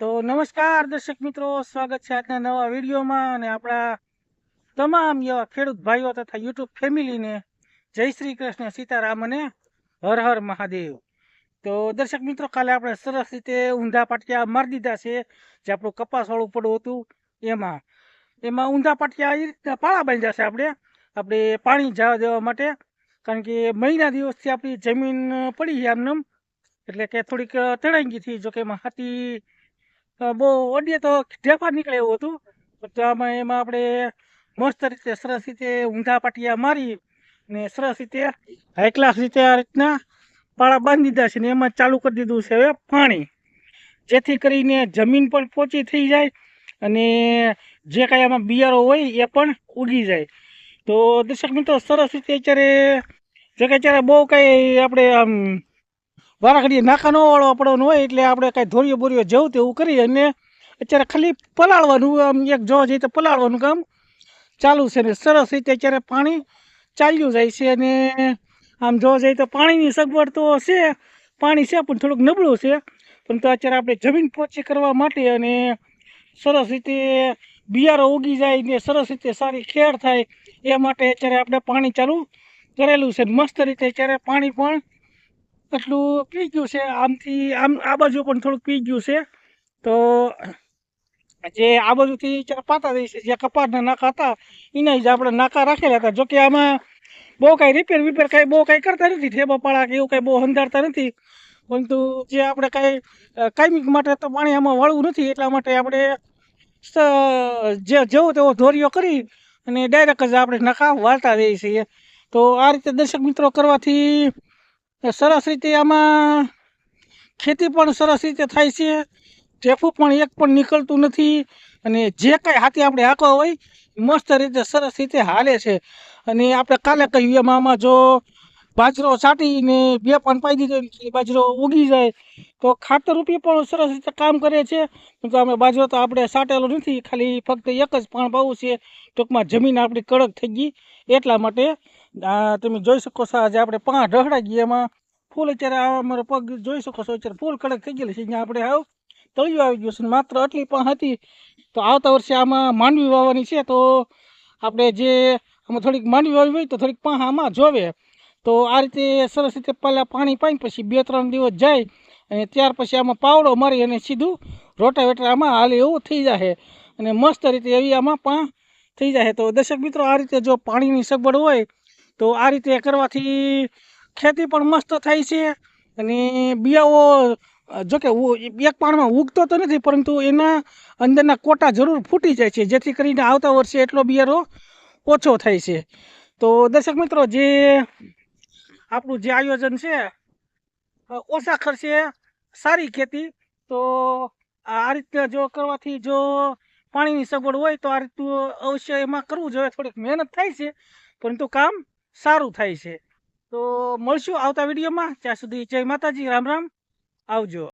તો નમસ્કાર, દર્શક મિત્રો, સ્વાગત છે આજના નવા વિડીયોમાં અને આપણા તમામ એવા ખેડૂત ભાઈઓ તથા યુટ્યુબ ફેમિલીને જય શ્રી કૃષ્ણ, સીતારામ અને હર હર મહાદેવ. તો દર્શક મિત્રો, કાલે આપણે સરસ રીતે ઊંધા પાટિયા મારી દીધા છે, જે આપણું કપાસવાળું પડવું હતું એમાં. એમાં ઊંધા પાટિયા એ રીતના પાળા બાંધ્યા છે આપણે. આપણે પાણી જવા દેવા માટે, કારણ કે મહિના દિવસથી આપણી જમીન પડી છે આમને એટલે કે થોડીક તણાઈ ગઈ જોકે એમાં હાથી બહુ અડીએ તો ઢેફા નીકળે એવું હતું. આમાં એમાં આપણે મસ્ત રીતે સરસ રીતે ઊંધા પાટિયા મારી ને સરસ રીતે હાઈ ક્લાસ રીતે આ રીતના પાળા બાંધી દીધા છે ને એમાં ચાલુ કરી દીધું છે હવે પાણી. જેથી કરીને જમીન પણ પોચી થઈ જાય અને જે કાંઈ આમાં બિયારો હોય એ પણ ઉગી જાય. તો દર્શક મિત્રો, સરસ રીતે અત્યારે, જે કે અત્યારે બહુ કાંઈ આપણે આમ વારા ઘડીએ નાકા ન વાળો પડવાનો હોય એટલે આપણે કાંઈ ધોરીઓ બોરીઓ જવું તેવું કરી અને અત્યારે ખાલી પલાળવાનું આમ એક જોવા જઈએ તો પલાળવાનું કામ ચાલુ છે ને સરસ રીતે અત્યારે પાણી ચાલ્યું જાય છે અને આમ જોવા જઈએ તો પાણીની સગવડ તો છે, પાણી છે પણ થોડુંક નબળું છે. પણ તો અત્યારે આપણે જમીન પોચી કરવા માટે અને સરસ રીતે બિયારો ઉગી જાય ને સરસ રીતે સારી ખેડ થાય એ માટે અત્યારે આપણે પાણી ચાલુ કરેલું છે ને મસ્ત રીતે અત્યારે પાણી પણ એટલું પી ગયું છે. આમથી, આમ, આ બાજુ પણ થોડુંક પી ગયું છે. તો જે આ બાજુથી ચાર પાતા દઈ છે, જે કપાસના નાકા હતા, એના જ આપણે નાકા રાખેલા હતા. જોકે આમાં બહુ કાંઈ રિપેર વિપેર કાંઈ બહુ કાંઈ કરતા નથી. ઠેબા પાળા કે એવું કાંઈ બહુ હંધારતા નથી. પરંતુ જે આપણે કાંઈ કાયમિક માટે તો પાણી આમાં વાળવું નથી. એટલા માટે આપણે જે જેવો તેવો ધોરીઓ કરી અને ડાયરેક્ટ જ આપણે નાકા વાળતા દઈએ છીએ. તો આ રીતે દર્શક મિત્રો કરવાથી સરસ રીતે આમાં ખેતી પણ સરસ રીતે થાય છે. ટેફું પણ એક પણ નીકળતું નથી અને જે કાંઈ હાથે આપણે હાંકવા હોય મસ્ત રીતે સરસ રીતે હાલે છે. અને આપણે કાલે કહ્યું એમાં, આમાં જો બાજરો છાંટીને બે પણ પાઈ દીધો બાજરો ઉગી જાય, તો ખાતર રૂપી પણ સરસ રીતે કામ કરે છે. તો અમે બાજરો તો આપણે છાંટેલો નથી, ખાલી ફક્ત એક જ પાણ પાવું છે. ટૂંકમાં જમીન આપણી કડક થઈ ગઈ એટલા માટે આ તમે જોઈ શકો છો, આજે આપણે પાંચ ઢહડા ગયા એમાં. ફૂલ અત્યારે આ અમારો પગ જોઈ શકો છો, અત્યારે ફૂલ કડક થઈ ગયેલી છે, અહીંયા આપણે આવ તળિયું આવી ગયું છે માત્ર આટલી પણ હતી. તો આવતા વર્ષે આમાં માંડવી વાવવાની છે, તો આપણે જે આમાં થોડીક માંડવી વાવી હોય તો થોડીક પાહ આમાં જોવે. તો આ રીતે સરસ રીતે પહેલાં પાણી પાઈ પછી બે ત્રણ દિવસ જાય, અને ત્યાર પછી આમાં પાવડો મારી અને સીધું રોટાવેટર આમાં હાલે એવું થઈ જશે અને મસ્ત રીતે એવી આમાં પા થઈ જાય તો દર્શક મિત્રો, આ રીતે જો પાણીની સગવડ હોય તો આ રીતે કરવાથી ખેતી પણ મસ્ત થાય છે અને બિયાઓ, જોકે એક પાણમાં ઉગતો તો નથી, પરંતુ એના અંદરના કોટા જરૂર ફૂટી જાય છે, જેથી કરીને આવતા વર્ષે એટલો બિયારો ઓછો થાય છે. તો દર્શક મિત્રો, જે આપણું જે આયોજન છે ઓછા ખર્ચે સારી ખેતી, તો આ રીતે જો કરવાથી જો પાણીની સગવડ હોય તો આ રીતનું અવશ્ય એમાં કરવું જોઈએ. થોડીક મહેનત થાય છે, પરંતુ કામ સારું થાય છે. તો મળશું આવતા વિડીયોમાં. ત્યાં સુધી જય માતાજી રામ રામ. આવજો.